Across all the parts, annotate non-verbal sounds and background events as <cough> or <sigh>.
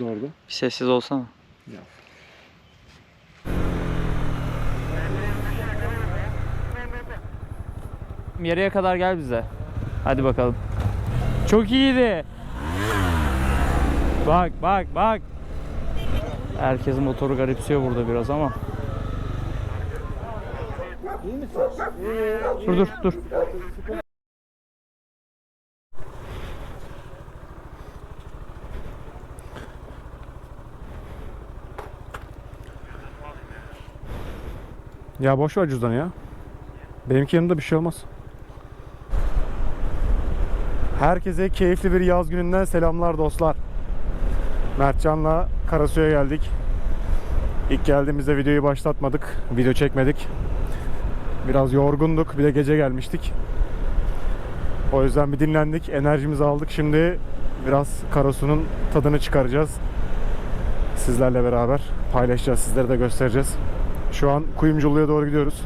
Orada. Bir sessiz olsana. Ya. Yarıya kadar gel bize. Hadi bakalım. Çok iyiydi. Bak bak bak. Herkes motoru garipsiyor burada biraz ama. Dur dur dur. Ya boş ver cüzdanı ya. Benimki yanımda bir şey olmaz. Herkese keyifli bir yaz gününden selamlar dostlar. Mertcan'la Karasu'ya geldik. İlk geldiğimizde videoyu başlatmadık. Video çekmedik. Biraz yorgunduk. Bir de gece gelmiştik. O yüzden bir dinlendik. Enerjimizi aldık. Şimdi biraz Karasu'nun tadını çıkaracağız. Sizlerle beraber paylaşacağız. Sizlere de göstereceğiz. Şu an Kuyumculu'ya doğru gidiyoruz.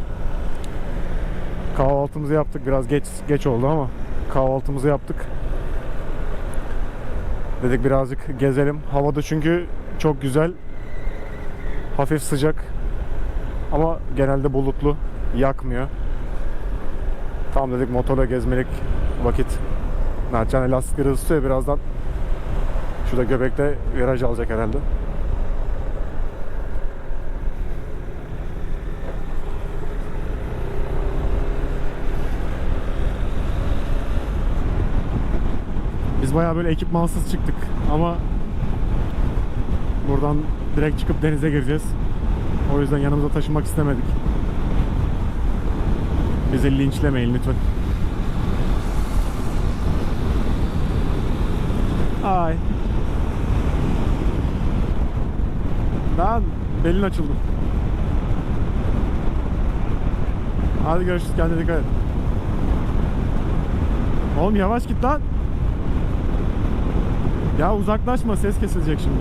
Kahvaltımızı yaptık. Biraz geç geç oldu ama kahvaltımızı yaptık. Dedik birazcık gezelim. Havada çünkü çok güzel. Hafif sıcak. Ama genelde bulutlu. Yakmıyor. Tam dedik motorla gezmelik vakit. Mertcan lastikleri ısıtıyor birazdan. Şurada göbekte viraj alacak herhalde. Bayağı böyle ekipmansız çıktık ama buradan direkt çıkıp denize gireceğiz. O yüzden yanımıza taşımak istemedik. Bizi linçlemeyin lütfen. Ay. Lan belin açıldı. Hadi görüşürüz kendine dikkat et. Oğlum yavaş git lan. Ya uzaklaşma ses kesilecek şimdi.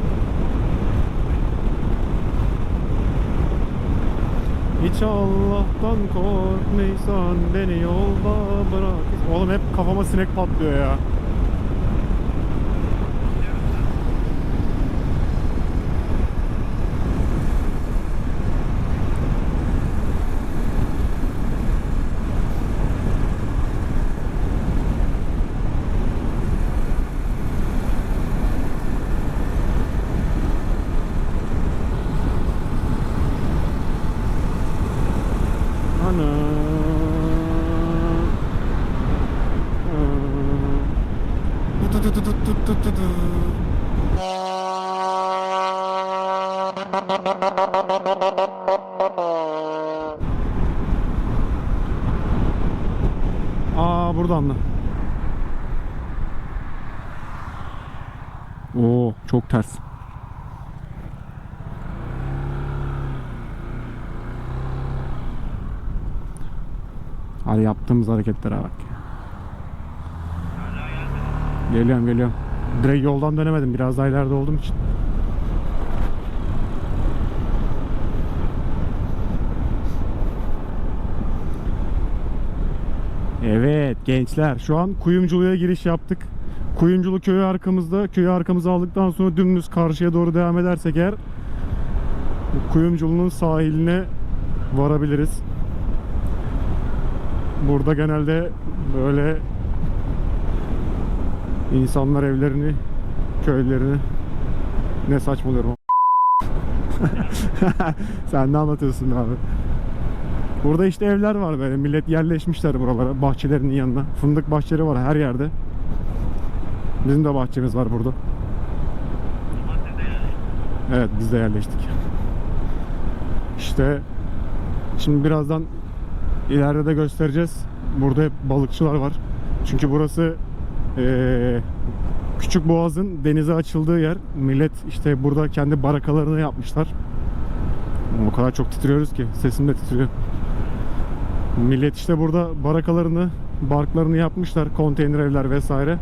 Hiç Allah'tan korkmaysan beni yolda bırak. Oğlum hep kafama sinek patlıyor ya. Aa buradan da. Oo çok ters. Hadi yaptığımız hareketlere bak. Geliyorum geliyorum. Direkt yoldan dönemedim. Biraz daha ileride olduğum için. Evet gençler şu an Kuyumculu'ya giriş yaptık. Kuyumculu köyü arkamızda. Köyü arkamıza aldıktan sonra dümdüz karşıya doğru devam edersek eğer Kuyumculu'nun sahiline varabiliriz. Burada genelde böyle insanlar evlerini, köylerini ne saçmalıyorum. <laughs> Sen ne anlatıyorsun abi? Burada işte evler var böyle. Millet yerleşmişler buralara. Bahçelerinin yanına. Fındık bahçeleri var her yerde. Bizim de bahçemiz var burada. Evet biz de yerleştik. İşte şimdi birazdan ileride de göstereceğiz. Burada hep balıkçılar var. Çünkü burası eee Küçük Boğaz'ın denize açıldığı yer. Millet işte burada kendi barakalarını yapmışlar. O kadar çok titriyoruz ki sesim de titriyor. Millet işte burada barakalarını, barklarını yapmışlar. Konteyner evler vesaire.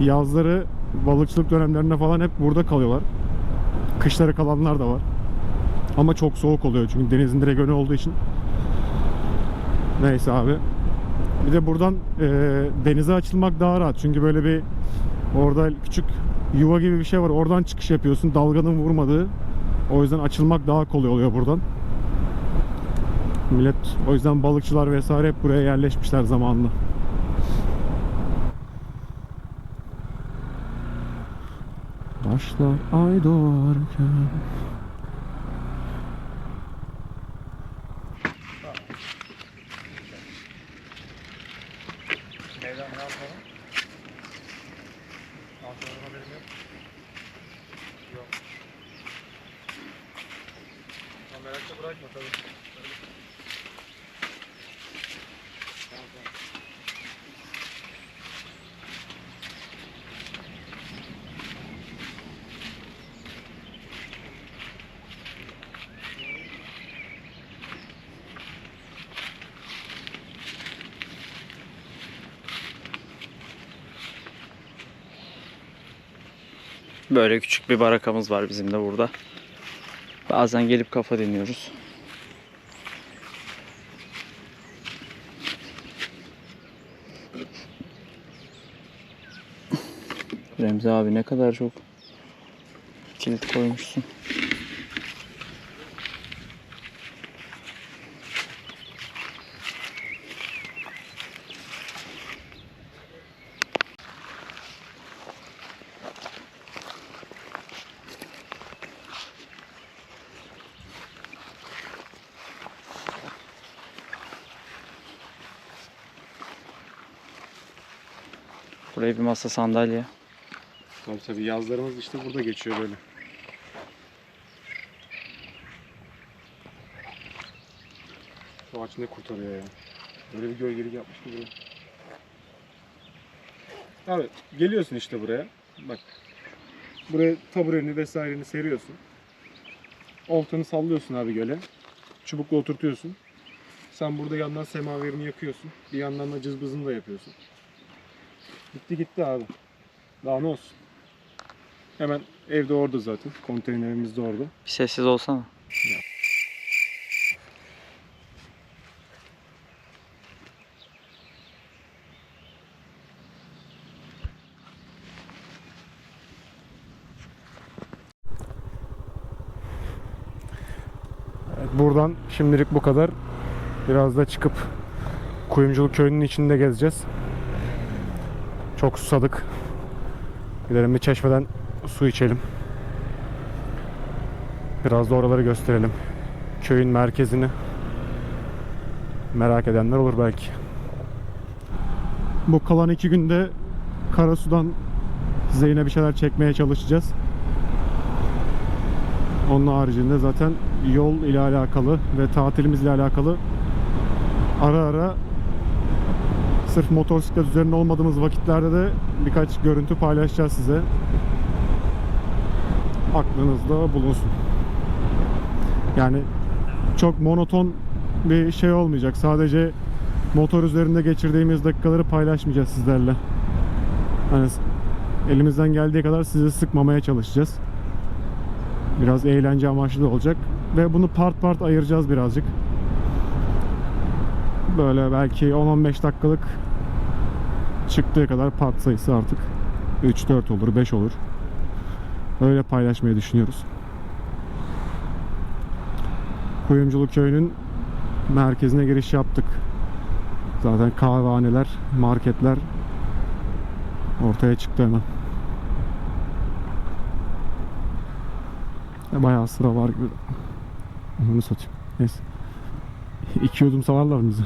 Yazları balıkçılık dönemlerinde falan hep burada kalıyorlar. Kışları kalanlar da var. Ama çok soğuk oluyor çünkü denizin direkt önü olduğu için. Neyse abi. Bir de buradan e, denize açılmak daha rahat. Çünkü böyle bir orada küçük yuva gibi bir şey var. Oradan çıkış yapıyorsun. Dalganın vurmadığı. O yüzden açılmak daha kolay oluyor buradan. Millet o yüzden balıkçılar vesaire hep buraya yerleşmişler zamanında. Başlar ay doğarken merakla bırakma tabii. Böyle küçük bir barakamız var bizim de burada. Bazen gelip kafa dinliyoruz. Remzi abi ne kadar çok kilit koymuşsun. Buraya bir masa sandalye. Tabii tabii yazlarımız işte burada geçiyor böyle. Şu ağaç ne kurtarıyor ya. Böyle bir gölgelik yapmış ki buraya. Abi geliyorsun işte buraya. Bak. Buraya tabureni vesaireni seriyorsun. Oltanı sallıyorsun abi göle. Çubukla oturtuyorsun. Sen burada yandan semaverini yakıyorsun. Bir yandan da cızbızını da yapıyorsun. Gitti gitti abi. Daha ne olsun. Hemen evde orada zaten. Konteynerimiz de orada. Bir sessiz olsana. Evet, buradan şimdilik bu kadar. Biraz da çıkıp Kuyumculuk köyünün içinde gezeceğiz. Çok susadık. Gidelim bir çeşmeden su içelim. Biraz da oraları gösterelim. Köyün merkezini merak edenler olur belki. Bu kalan iki günde Karasu'dan size bir şeyler çekmeye çalışacağız. Onun haricinde zaten yol ile alakalı ve tatilimizle alakalı ara ara sırf motosiklet üzerinde olmadığımız vakitlerde de birkaç görüntü paylaşacağız size. Aklınızda bulunsun. Yani çok monoton bir şey olmayacak. Sadece motor üzerinde geçirdiğimiz dakikaları paylaşmayacağız sizlerle. Hani elimizden geldiği kadar sizi sıkmamaya çalışacağız. Biraz eğlence amaçlı da olacak. Ve bunu part part ayıracağız birazcık. Böyle belki 10-15 dakikalık çıktığı kadar part sayısı artık 3-4 olur, 5 olur. Öyle paylaşmayı düşünüyoruz. Kuyumculuk köyünün merkezine giriş yaptık. Zaten kahvehaneler, marketler ortaya çıktı hemen. Ya Bayağı sıra var gibi. Onu satayım. Neyse. İki yudum savarlar bizi?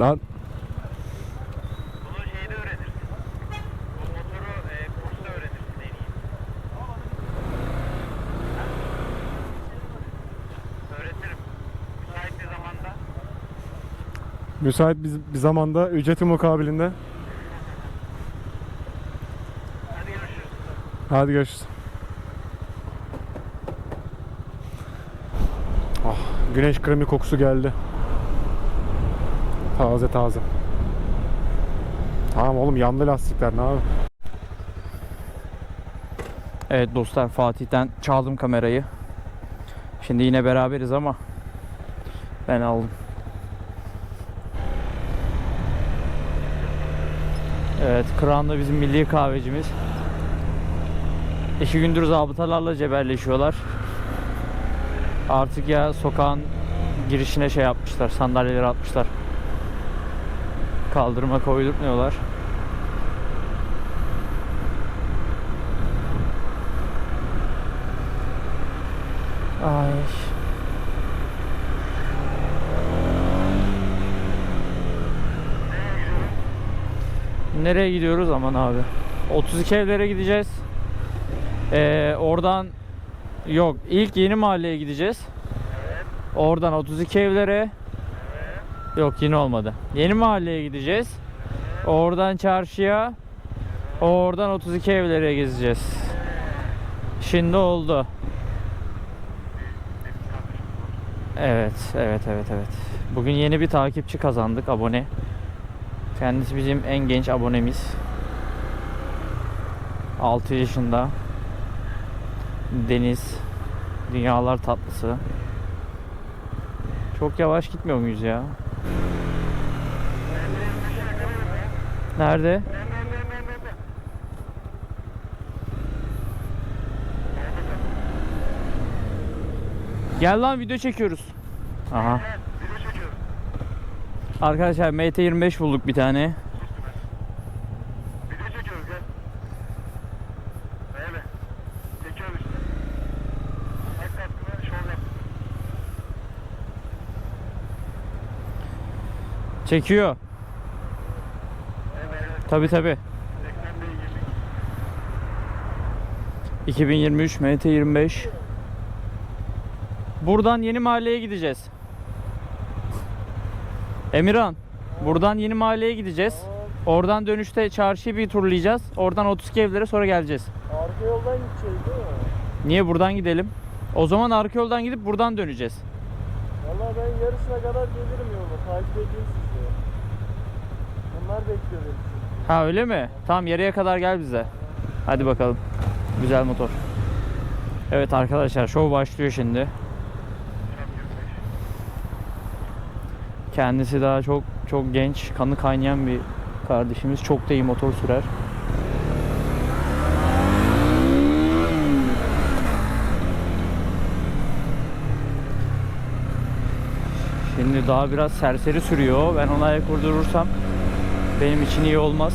Lan Bunu şeyde öğretirsin. Bu motoru e, kursta öğretirsin en iyi. Öğretirim. Müsait bir zamanda. müsait bir, bir zamanda ücreti mukabilinde. Hadi görüşürüz. Hadi görüşürüz. Ah, güneş kremi kokusu geldi. Taze taze. Tamam oğlum yandı lastikler ne abi? Evet dostlar Fatih'ten çaldım kamerayı. Şimdi yine beraberiz ama ben aldım. Evet Kıran da bizim milli kahvecimiz. İki gündür zabıtalarla cebelleşiyorlar. Artık ya sokağın girişine şey yapmışlar, sandalyeleri atmışlar. Kaldırıma koydurtmuyorlar. Ay. Nereye gidiyoruz aman abi? 32 evlere gideceğiz. Ee, oradan yok ilk yeni mahalleye gideceğiz. Oradan 32 evlere yok yine olmadı. Yeni mahalleye gideceğiz. Oradan çarşıya oradan 32 evlere gezeceğiz. Şimdi oldu. Evet, evet, evet, evet. Bugün yeni bir takipçi kazandık, abone. Kendisi bizim en genç abonemiz. 6 yaşında. Deniz. Dünyalar tatlısı. Çok yavaş gitmiyor muyuz ya? Nerede? Gel lan video çekiyoruz. Aha. Arkadaşlar MT25 bulduk bir tane. Video çekiyoruz gel. Öyle. Çekiyoruz işte. Bak katkına şov yap. Çekiyor. Evet. Tabi tabi. Reklamla ilgili. 2023 MT25. Buradan yeni mahalleye gideceğiz. Emirhan, buradan yeni mahalleye gideceğiz. Oradan dönüşte çarşıyı bir turlayacağız. Oradan 32 evlere sonra geleceğiz. Arka yoldan gideceğiz değil mi? Niye buradan gidelim? O zaman arka yoldan gidip buradan döneceğiz. Valla ben yarısına kadar gelirim yolda. Takip edeyim sizi. Bekliyor. Ha öyle mi? Tamam yarıya kadar gel bize. Hadi bakalım. Güzel motor. Evet arkadaşlar şov başlıyor şimdi. Kendisi daha çok çok genç, kanı kaynayan bir kardeşimiz. Çok da iyi motor sürer. Şimdi daha biraz serseri sürüyor. Ben ona ayak kurdurursam benim için iyi olmaz.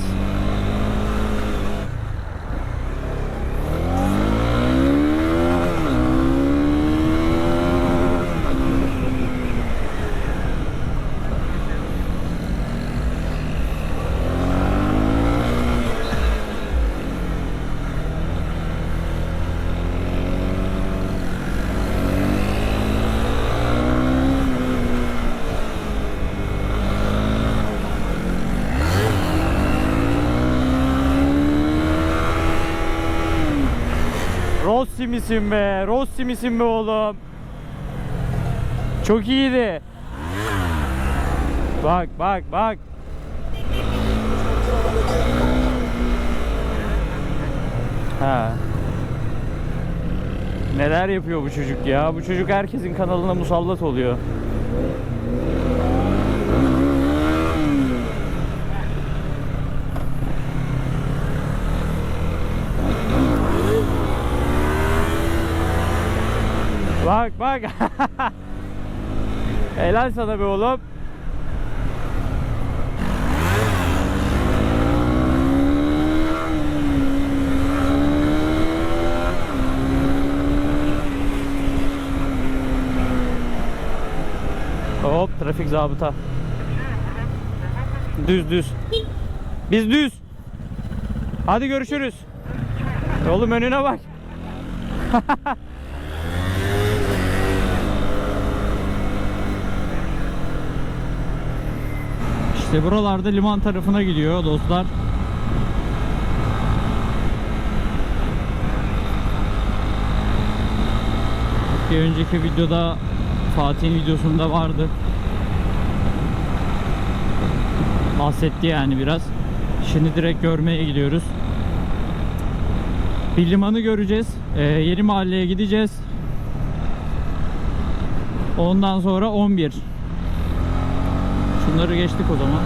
Rossi misin be? Rossi misin be oğlum? Çok iyiydi. Bak bak bak. Ha. Neler yapıyor bu çocuk ya? Bu çocuk herkesin kanalına musallat oluyor. Bak bak. <laughs> Helal sana be oğlum. Hop trafik zabıta. Düz düz. Biz düz. Hadi görüşürüz. Oğlum önüne bak. <laughs> İşte buralarda liman tarafına gidiyor dostlar. Bir önceki videoda Fatih'in videosunda vardı. Bahsetti yani biraz. Şimdi direkt görmeye gidiyoruz. Bir limanı göreceğiz. Ee, yeni mahalleye gideceğiz. Ondan sonra 11. Şunları geçtik o zaman.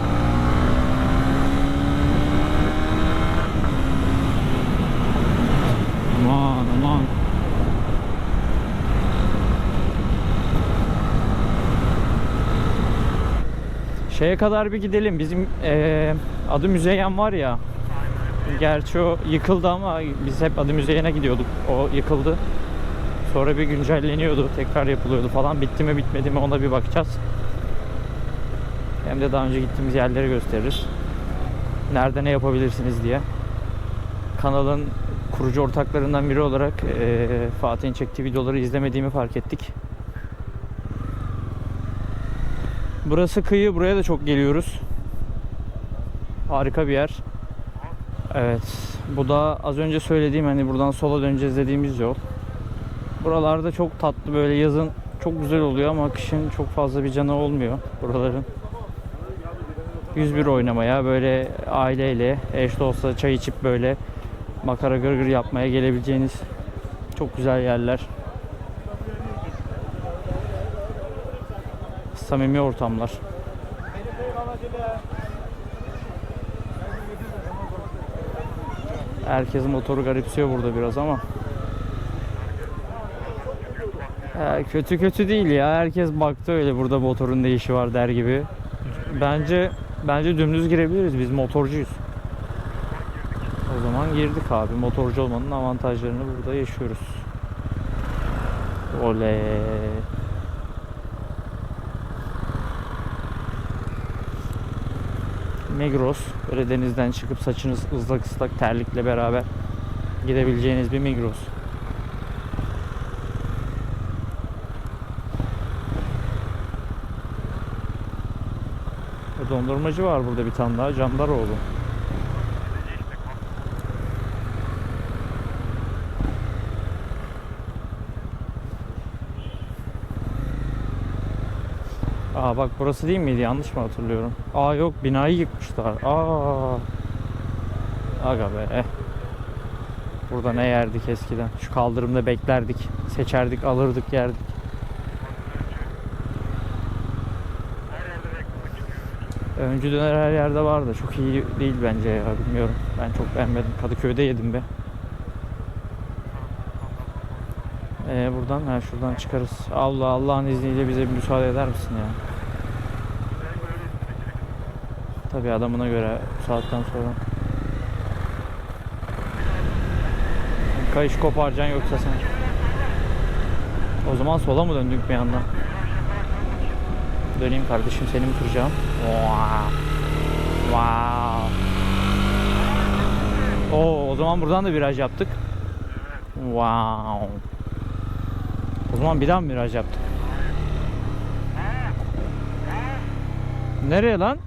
Aman aman. Şeye kadar bir gidelim. Bizim eee adı Müzeyyen var ya. Gerçi o yıkıldı ama biz hep adı Müzeyyen'e gidiyorduk. O yıkıldı. Sonra bir güncelleniyordu. Tekrar yapılıyordu falan. Bitti mi bitmedi mi ona bir bakacağız. Hem de daha önce gittiğimiz yerleri gösteririz. Nerede ne yapabilirsiniz diye. Kanalın kurucu ortaklarından biri olarak eee, Fatih'in çektiği videoları izlemediğimi fark ettik. Burası kıyı. Buraya da çok geliyoruz. Harika bir yer. Evet. Bu da az önce söylediğim hani buradan sola döneceğiz dediğimiz yol. Buralarda çok tatlı böyle yazın çok güzel oluyor ama kışın çok fazla bir canı olmuyor buraların. 101 oynamaya böyle aileyle eş olsa çay içip böyle makara gırgır yapmaya gelebileceğiniz çok güzel yerler. Samimi ortamlar. Herkes motoru garipsiyor burada biraz ama. Ya kötü kötü değil ya. Herkes baktı öyle burada motorun ne işi var der gibi. Bence bence dümdüz girebiliriz. Biz motorcuyuz. O zaman girdik abi. Motorcu olmanın avantajlarını burada yaşıyoruz. Oley. Migros. Böyle denizden çıkıp saçınız ıslak ıslak terlikle beraber gidebileceğiniz bir Migros. Dondurmacı var burada bir tane daha. Candaroğlu. Aa bak burası değil miydi? Yanlış mı hatırlıyorum? Aa yok binayı yıkmışlar. Aa. Aga be. Burada ne yerdik eskiden? Şu kaldırımda beklerdik. Seçerdik, alırdık, yerdik. Öncü döner her yerde vardı. Çok iyi değil bence ya. Bilmiyorum. Ben çok beğenmedim. Kadıköy'de yedim be. Ee, buradan ha şuradan çıkarız. Allah Allah'ın izniyle bize bir müsaade eder misin ya? Tabii adamına göre bu saatten sonra. Kayış koparacaksın yoksa sen. O zaman sola mı döndük bir anda? Döneyim kardeşim seni mi kıracağım? Wow. Oo, o zaman buradan da viraj yaptık. Wow. O zaman bir daha mı viraj yaptık? Nereye lan?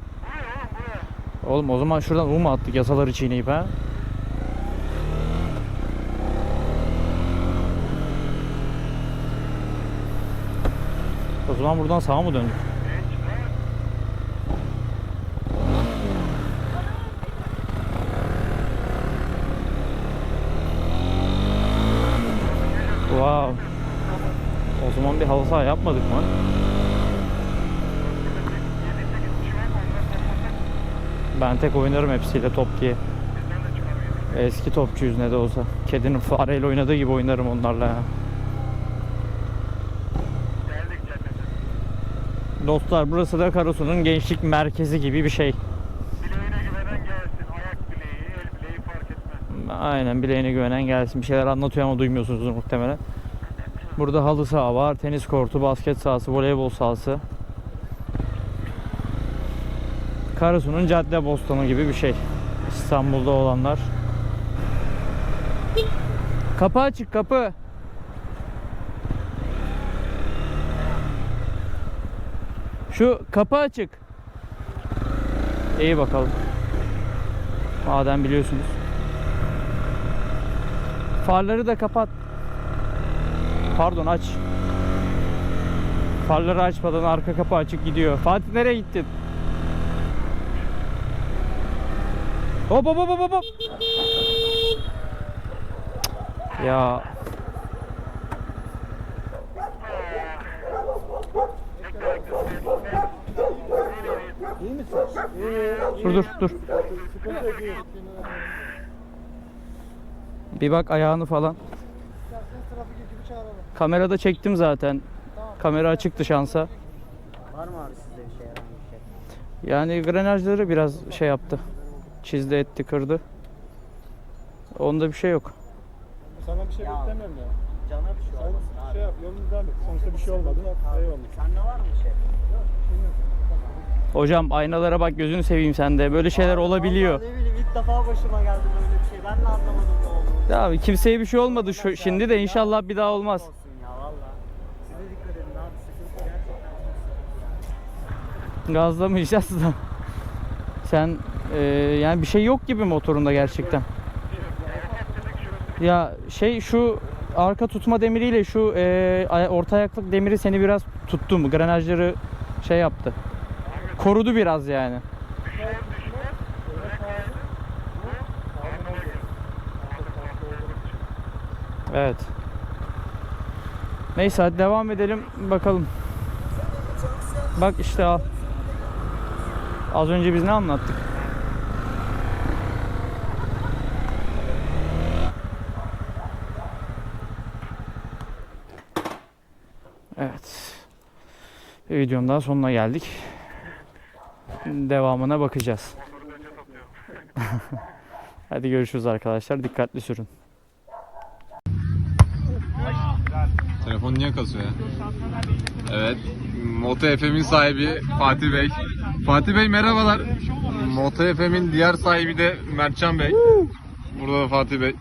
Oğlum o zaman şuradan U mu attık yasaları çiğneyip ha? O zaman buradan sağa mı döndük? Wow. O zaman bir halı saha yapmadık mı? Ben tek oynarım hepsiyle top diye. Eski topçuyuz ne de olsa. Kedinin fareyle oynadığı gibi oynarım onlarla ya. Dostlar burası da Karasu'nun gençlik merkezi gibi bir şey. Bileğine güvenen gelsin. Ayak bileği, el bileği fark Aynen bileğine güvenen gelsin. Bir şeyler anlatıyor ama duymuyorsunuzdur muhtemelen. Burada halı saha var, tenis kortu, basket sahası, voleybol sahası. Karasu'nun cadde bostanı gibi bir şey. İstanbul'da olanlar. Kapı açık kapı. Şu kapı açık. İyi bakalım. Madem biliyorsunuz. Farları da kapat. Pardon aç. Farları açmadan arka kapı açık gidiyor. Fatih nereye gittin? Hop hop hop hop hop. Ya İyi misin? İyi. dur dur dur. Bir bak ayağını falan. trafik ekibi çağıralım. Kamerada çektim zaten. Kamera açıktı şansa. Var mı abi sizde bir şey herhangi bir şey? Yani grenajları biraz şey yaptı. Çizdi etti kırdı. Onda bir şey yok. Sana bir şey Ya. beklemiyorum ya. Cana bir şey Sen olmasın abi. şey yap yolunu devam et. Sonuçta bir şey olmadı. Eyvallah. Sende var mı bir şey? Hocam aynalara bak gözünü seveyim sende. Böyle şeyler olabiliyor. Vallahi ne bileyim ilk defa başıma geldi böyle bir şey. Ben de anlamadım. Ya abi kimseye bir şey olmadı şu şimdi de inşallah bir daha olmaz. Gazlamayacağız da. Sen e, yani bir şey yok gibi motorunda gerçekten. Ya şey şu arka tutma demiriyle şu e, orta ayaklık demiri seni biraz tuttu mu? Grenajları şey yaptı. Korudu biraz yani. Evet. Neyse hadi devam edelim bakalım. Bak işte al. Az önce biz ne anlattık? Evet. Bir videonun daha sonuna geldik. Devamına bakacağız. <laughs> Hadi görüşürüz arkadaşlar. Dikkatli sürün. Telefon niye kasıyor ya? Evet. Moto FM'in sahibi Fatih Bey. Fatih Bey merhabalar. Moto FM'in diğer sahibi de Mertcan Bey. Burada da Fatih Bey.